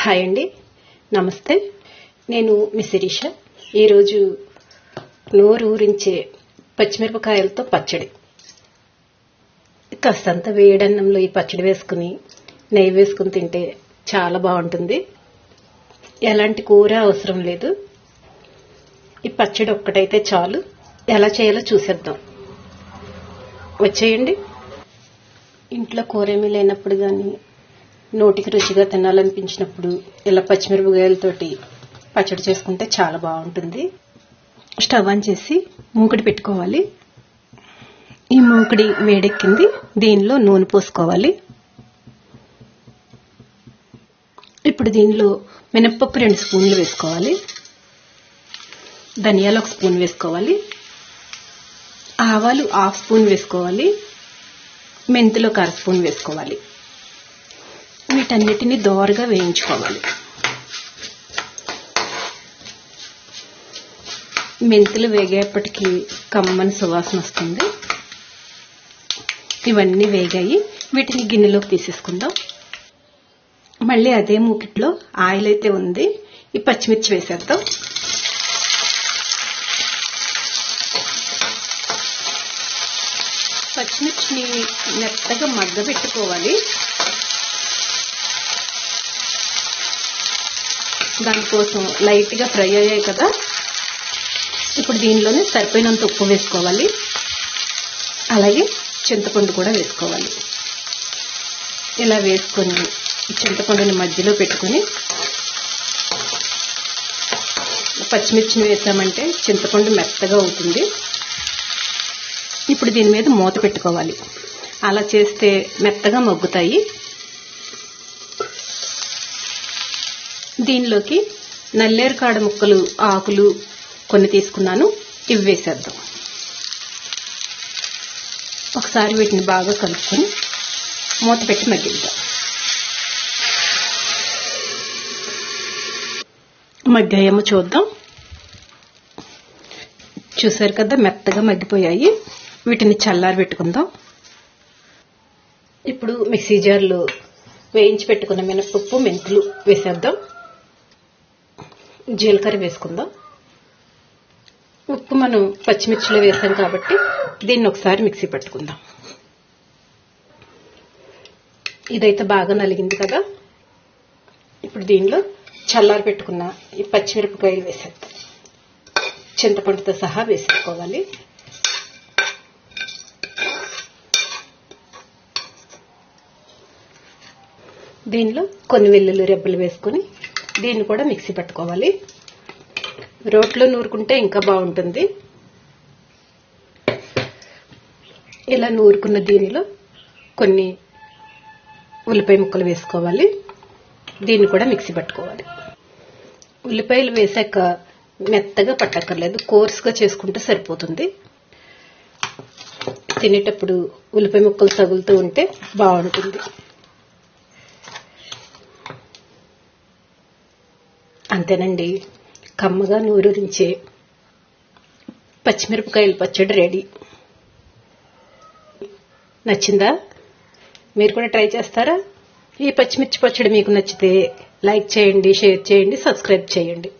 Hi అండి. నమస్తే. నేను మీ శిరీష. ఈరోజు నోరు ఊరించే పచ్చిమిరపకాయలతో పచ్చడి. కాస్తంత వేడన్నంలో ఈ పచ్చడి వేసుకుని నెయ్యి వేసుకుని తింటే చాలా బాగుంటుంది. ఎలాంటి కూర అవసరం లేదు. ఈ పచ్చడి ఒక్కటైతే చాలు. ఎలా చేయాలో చూసేద్దాం. వచ్చేయండి. ఇంట్లో కూర ఏమీ లేనప్పుడు కానీ నోటికి రుచిగా తినాలనిపించినప్పుడు ఇలా పచ్చిమిరపకాయలతోటి పచ్చడి చేసుకుంటే చాలా బాగుంటుంది. స్టవ్ ఆన్ చేసి మూకుడి పెట్టుకోవాలి. ఈ మూకుడి వేడెక్కింది. దీనిలో నూనె పోసుకోవాలి. ఇప్పుడు దీనిలో మినప్పప్పు రెండు స్పూన్లు వేసుకోవాలి. ధనియాలు ఒక స్పూన్ వేసుకోవాలి. ఆవాలు హాఫ్ స్పూన్ వేసుకోవాలి. మెంతులు ఒక అర స్పూన్ వేసుకోవాలి. వీటన్నిటిని దోరగా వేయించుకోవాలి. మెంతులు వేగేపటికి కమ్మని సువాసన వస్తుంది. ఇవన్నీ వేగాయి. వీటిని గిన్నెలోకి తీసేసుకుందాం. మళ్ళీ అదే మూకిట్లో ఆయిల్ అయితే ఉంది. ఈ పచ్చిమిర్చి వేసేద్దాం. పచ్చిమిర్చిని మెత్తగా మగ్గబెట్టుకోవాలి. దానికోసం లైట్గా ఫ్రై అయ్యాయి కదా. ఇప్పుడు దీనిలోనే సరిపోయినంత ఉప్పు వేసుకోవాలి. అలాగే చింతపండు కూడా వేసుకోవాలి. ఇలా వేసుకొని చింతపండుని మధ్యలో పెట్టుకొని పచ్చిమిర్చిని వేసామంటే చింతపండు మెత్తగా అవుతుంది. ఇప్పుడు దీని మీద మూత పెట్టుకోవాలి. అలా చేస్తే మెత్తగా మగ్గుతాయి. దీనిలోకి నల్లేరు కాడ ముక్కలు ఆకులు కొన్ని తీసుకున్నాను. ఇవి వేసేద్దాం. ఒకసారి వీటిని బాగా కలుపుకొని మూత పెట్టి మగ్గిద్దాం మగ్గాయేమో చూద్దాం. చూసారు కదా మెత్తగా మగ్గిపోయాయి. వీటిని చల్లారి పెట్టుకుందాం. ఇప్పుడు మిక్సీ జార్లో వేయించి పెట్టుకున్న మినపప్పు మెంతులు వేసేద్దాం. జీలకర్ర వేసుకుందాం. ఉప్పు మనం పచ్చిమిర్చిలో వేసాం కాబట్టి దీన్ని ఒకసారి మిక్సీ పట్టుకుందాం. ఇదైతే బాగా నలిగింది కదా. ఇప్పుడు దీనిలో చల్లారి పెట్టుకున్న ఈ పచ్చిమిరపకాయలు వేసేద్దాం. చింతపండుతో సహా వేసేసుకోవాలి. దీనిలో కొన్ని వెల్లుల్లి రెబ్బలు వేసుకొని దీన్ని కూడా మిక్సీ పట్టుకోవాలి. రోట్లో నూరుకుంటే ఇంకా బాగుంటుంది. ఇలా నూరుకున్న దీనిలో కొన్ని ఉల్లిపాయ ముక్కలు వేసుకోవాలి. దీన్ని కూడా మిక్సీ పట్టుకోవాలి. ఉల్లిపాయలు వేసాక మెత్తగా పట్టక్కర్లేదు. కోర్స్గా చేసుకుంటే సరిపోతుంది. తినేటప్పుడు ఉల్లిపాయ ముక్కలు తగులుతూ ఉంటే బాగుంటుంది. అంతేనండి. కమ్మగా నూరూరించే పచ్చిమిరపకాయలు పచ్చడి రెడీ. నచ్చిందా? మీరు కూడా ట్రై చేస్తారా? ఈ పచ్చిమిర్చి పచ్చడి మీకు నచ్చితే లైక్ చేయండి షేర్ చేయండి సబ్స్క్రైబ్ చేయండి.